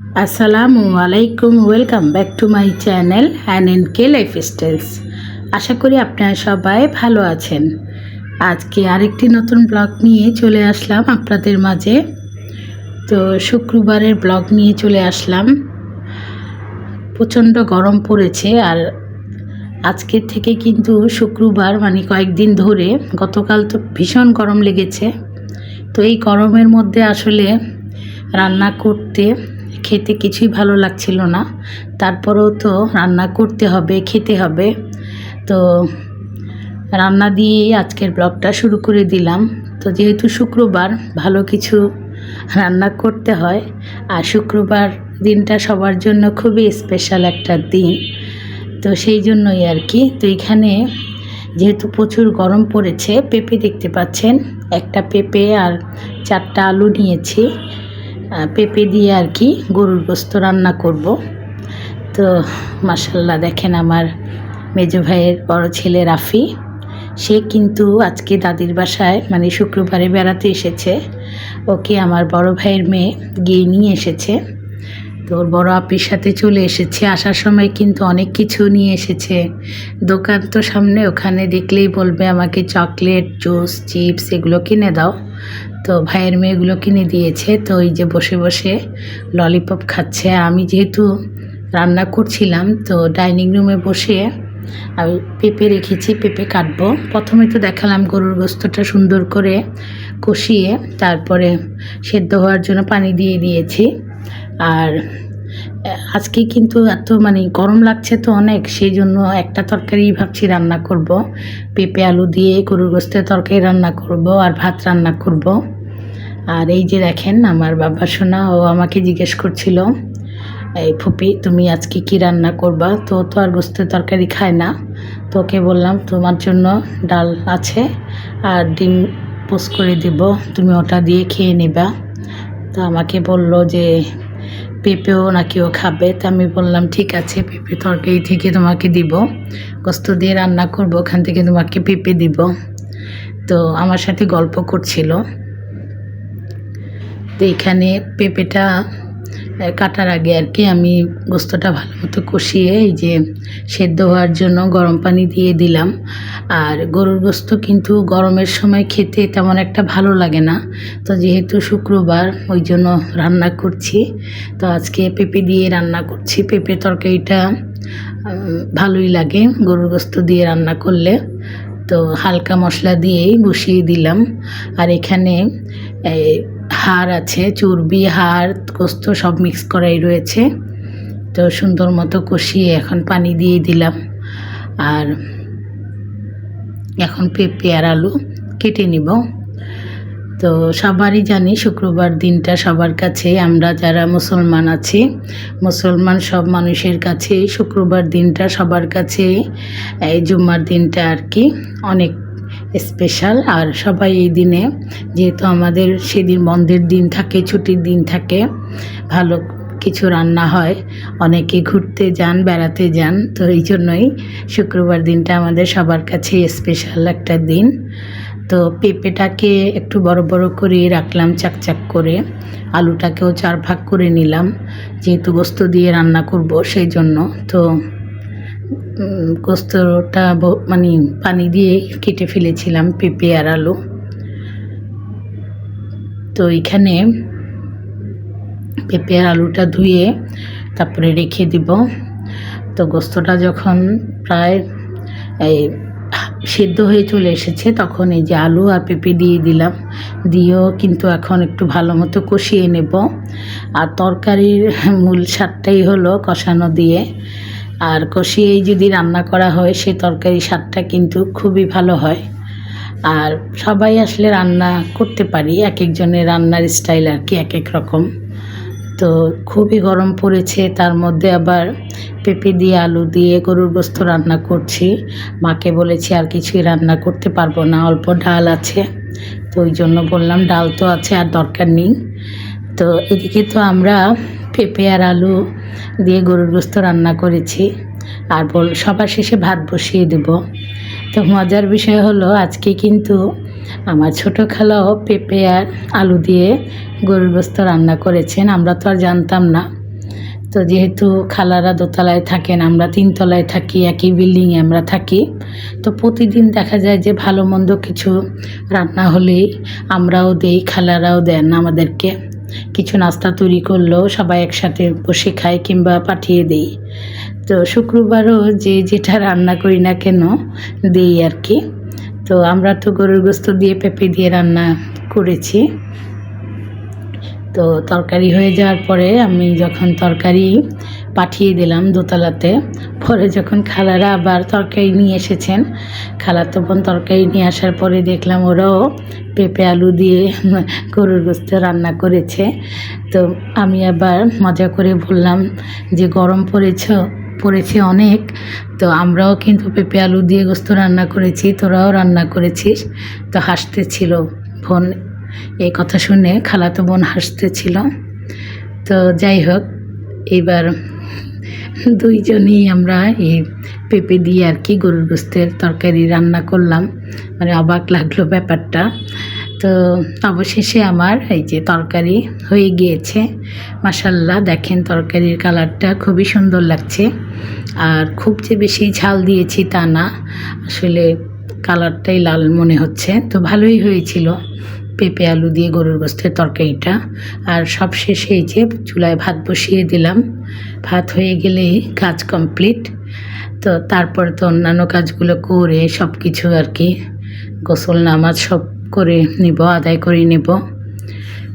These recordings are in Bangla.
আসসালামু আলাইকুম welcome back to my channel হ্যান এন্ড কে লাইফ স্টাইলস আশা করি আপনারা সবাই ভালো আছেন। আজকে আরেকটি নতুন ব্লগ নিয়ে চলে আসলাম আপনাদের মাঝে। তো শুক্রবারের ব্লগ নিয়ে চলে আসলাম। প্রচণ্ড গরম পড়েছে আর আজকের থেকে কিন্তু শুক্রবার মানে কয়েকদিন ধরে গতকাল তো ভীষণ গরম লেগেছে। তো এই গরমের মধ্যে আসলে রান্না করতে খেতে কিছুই ভালো লাগছিল না। তারপরেও তো রান্না করতে হবে, খেতে হবে। তো রান্না দিয়েই আজকের ব্লগটা শুরু করে দিলাম। তো যেহেতু শুক্রবার, ভালো কিছু রান্না করতে হয়। আর শুক্রবার দিনটা সবার জন্য খুবই স্পেশাল একটা দিন। তো সেই জন্যই আর কি। তো এখানে যেহেতু প্রচুর গরম পড়েছে, পেঁপে দেখতে পাচ্ছেন। একটা পেঁপে আর চারটা আলু নিয়েছি। পেঁপে দিয়ে আর কি গরুর গোস্ত রান্না করব। তো মাসাল্লাহ দেখেন আমার মেজো ভাইয়ের বড় ছেলে রাফি। সে কিন্তু আজকে দাদির বাসায় মানে শুক্রবারে বেড়াতে এসেছে। ওকে আমার বড় ভাইয়ের মেয়ে গিয়ে নিয়ে এসেছে। তো ওর বড় আপির সাথে চলে এসেছে। আসার সময় কিন্তু অনেক কিছু নিয়ে এসেছে। দোকান তো সামনে, ওখানে দেখলেই বলবে আমাকে চকলেট, জুস, চিপস এগুলো কিনে দাও। তো ভাইয়ের মেয়েগুলো কিনে দিয়েছে। তো ওই যে বসে বসে ললিপপ খাচ্ছে। আমি যেহেতু রান্না করছিলাম, তো ডাইনিং রুমে বসে আমি পেঁপে রেখেছি, পেঁপে কাটবো। প্রথমে তো দেখালাম গরুর গোস্তটা সুন্দর করে কষিয়ে তারপরে সেদ্ধ হওয়ার জন্য পানি দিয়ে দিয়েছি। আর আজকে কিন্তু এত মানে গরম লাগছে তো অনেক সেই জন্য একটা তরকারি ভাবছি রান্না করব। পেঁপে আলু দিয়ে গরুর গোস্তের তরকারি রান্না করব আর ভাত রান্না করব। আর এই যে দেখেন আমার বাবা সোনা, ও আমাকে জিজ্ঞেস করছিল, এই ফুপি, তুমি আজকে কি রান্না করবা? তো তো আর গোস্তের তরকারি খায় না। তো ওকে বললাম, তোমার জন্য ডাল আছে আর ডিম পোস্ট করে দিব, তুমি ওটা দিয়ে খেয়ে নেবা। তো আমাকে বলল যে, পেঁপেও নাকি ও খাবে? তা আমি বললাম, ঠিক আছে, পেঁপে তরকারি থেকে তোমাকে দিব, গোস্ত দিয়ে রান্না করব, ওখান থেকে তোমাকে পেঁপে দিব। তো আমার সাথে গল্প করছিল। তো এখানে পেঁপেটা কাটার আগে আর কি আমি গোস্তটা ভালো মতো কষিয়ে এই যে সেদ্ধ হওয়ার জন্য গরম পানি দিয়ে দিলাম। আর গরুর গোস্ত কিন্তু গরমের সময় খেতে তেমন একটা ভালো লাগে না। তো যেহেতু শুক্রবার, ওই জন্য রান্না করছি। তো আজকে পেঁপে দিয়ে রান্না করছি। পেঁপে তরকারিটা ভালোই লাগে গরুর গোস্ত দিয়ে রান্না করলে। তো হালকা মশলা দিয়েই বসিয়ে দিলাম। আর এখানে হাড় আছে, চর্বি, হাড়, গোস্ত সব মিক্স করাই রয়েছে। তো সুন্দর মতো কষিয়ে এখন পানি দিয়ে দিলাম। আর এখন পেঁপে আর আলু কেটে নিব। তো সবারই জানি শুক্রবার দিনটা সবার কাছে, আমরা যারা মুসলমান আছি, মুসলমান সব মানুষের কাছে শুক্রবার দিনটা সবার কাছে, এই জুম্মার দিনটা আর কি অনেক স্পেশাল আর সবাই এই দিনে, যেহেতু আমাদের সেদিন বন্ধের দিন থাকে, ছুটির দিন থাকে, ভালো কিছু রান্না হয়, অনেকে ঘুরতে যান, বেড়াতে যান, তো এই জন্যই শুক্রবার দিনটা আমাদের সবার কাছে স্পেশাল একটা দিন। তো পেঁপেটাকে একটু বড় বড় করে রাখলাম, চাকচাক করে, আলুটাকেও চার ভাগ করে নিলাম, যেহেতু গোস্ত দিয়ে রান্না করব, সেই জন্য, তো গোস্তটা মানে পানি দিয়ে কেটে ফেলেছিলাম পেঁপে আর আলু। তো এখানে পেঁপে আর আলুটা ধুয়ে তারপরে রেখে দিব। তো গোস্তটা যখন প্রায়, এই, সেদ্ধ হয়ে চলে এসেছে, তখন এই যে আলু আর পেঁপে দিয়ে দিলাম। দিয়েও কিন্তু এখন একটু ভালো মতো কষিয়ে নেব। আর তরকারির মূল স্বাদটাই হলো কষানো দিয়ে। আর কষিয়েই যদি রান্না করা হয়, সে তরকারি স্বাদটা কিন্তু খুবই ভালো হয়। আর সবাই আসলে রান্না করতে পারি, এক একজনের রান্নার স্টাইল আর কি এক এক রকম। তো খুবই গরম পড়েছে, তার মধ্যে আবার পেঁপে দিয়ে আলু দিয়ে গরুর গোস্ত রান্না করছি। মাকে বলেছি, আর কিছুই রান্না করতে পারব না, অল্প ডাল আছে। তো ওই জন্য বললাম, ডাল তো আছে আর দরকার নেই। তো এদিকে তো আমরা পেঁপে আর আলু দিয়ে গরুর গোস্ত রান্না করেছি। আর বল, সবার শেষে ভাত বসিয়ে দেব। তো মজার বিষয় হলো, আজকে কিন্তু আমার ছোটো খালাও পেঁপে আর আলু দিয়ে গরুর গোস্ত রান্না করেছেন। আমরা তো আর জানতাম না। তো যেহেতু খালারা দোতলায় থাকেন, আমরা তিনতলায় থাকি, একই বিল্ডিংয়ে আমরা থাকি। তো প্রতিদিন দেখা যায় যে ভালো মন্দ কিছু রান্না হলেই আমরাও দেই, খালারাও দেন আমাদেরকে। কিছু নাস্তা তৈরি করলেও সবাই একসাথে বসে খাই কিংবা পাঠিয়ে দেই। তো শুক্রবারও যে যেটা রান্না করি না কেন, দেই আর কি। তো আমরা তো গরুর গোস্ত দিয়ে পেঁপে দিয়ে রান্না করেছি। তো তরকারি হয়ে যাওয়ার পরে আমি যখন তরকারি পাঠিয়ে দিলাম দোতলাতে। পরে যখন খালারা আবার তরকারি নিয়ে এসেছেন খালাতো বোন তরকারি নিয়ে আসার পরে দেখলাম ওরাও পেঁপে আলু দিয়ে গরুর গোস্ত রান্না করেছে। তো আমি আবার মজা করে বললাম যে, গরম পড়েছ, পড়েছে অনেক, তো আমরাও কিন্তু পেঁপে আলু দিয়ে গোস্ত রান্না করেছি, তোরাও রান্না করেছিস। তো হাসতেছিল বোন। এই কথা শুনে খালাতো বোন হাসতেছিল। তো যাই হোক এবার দুইজনেই আমরা এই পেঁপে দিয়ে আর কি গরুর গোস্তের তরকারি রান্না করলাম। মানে অবাক লাগল ব্যাপারটা। তো অবশেষে আমার এই যে তরকারি হয়ে গিয়েছে। মাসাল্লাহ দেখেন তরকারির কালারটা খুবই সুন্দর লাগছে। আর খুব যে বেশি ঝাল দিয়েছি তা না। আসলে কালারটাই লাল মনে হচ্ছে। তো ভালোই হয়েছিল পেঁপে আলু দিয়ে গরুর গোস্তের তরকারিটা। আর সব শেষে এই যে চুলায় ভাত বসিয়ে দিলাম। ভাত হয়ে গেলে কাজ কমপ্লিট তো তারপর তো অন্যান্য কাজগুলো করে সব কিছু আর কি গোসল, নামাজ সব করে নিব, আদায় করে নেব।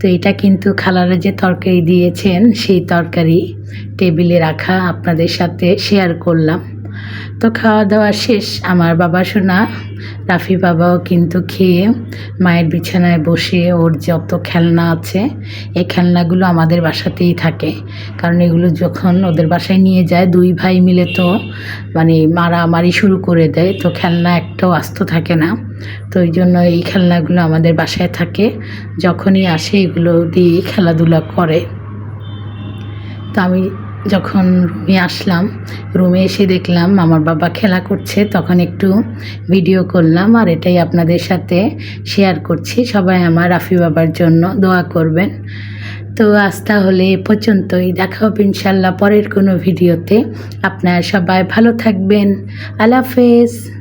তো এটা কিন্তু খালারা যে তরকারি দিয়েছেন, সেই তরকারি টেবিলে রাখা আপনাদের সাথে শেয়ার করলাম। তো খাওয়া দাওয়া শেষ। আমার বাবা শোনা রাফি বাবাও কিন্তু খেয়ে মায়ের বিছানায় বসে ওর যত খেলনা আছে, এই খেলনাগুলো আমাদের বাসাতেই থাকে। কারণ এগুলো যখন ওদের বাসায় নিয়ে যায়, দুই ভাই মিলে তো মানে মারামারি শুরু করে দেয়, তো খেলনা একটাও আস্ত থাকে না। তো ওই জন্য এই খেলনাগুলো আমাদের বাসায় থাকে। যখনই আসে এগুলো দিয়ে খেলাধুলা করে। তো আমি যখন রুমে আসলাম, রুমে এসে দেখলাম আমার বাবা খেলা করছে, তখন একটু ভিডিও করলাম আর এটাই আপনাদের সাথে শেয়ার করছি। সবাই আমার রাফি বাবার জন্য দোয়া করবেন। তো আজ তাহলে এ পর্যন্তই। দেখা হবে ইনশাল্লাহ পরের কোনো ভিডিওতে আপনারা সবাই ভালো থাকবেন। আল্লাহ হাফেজ।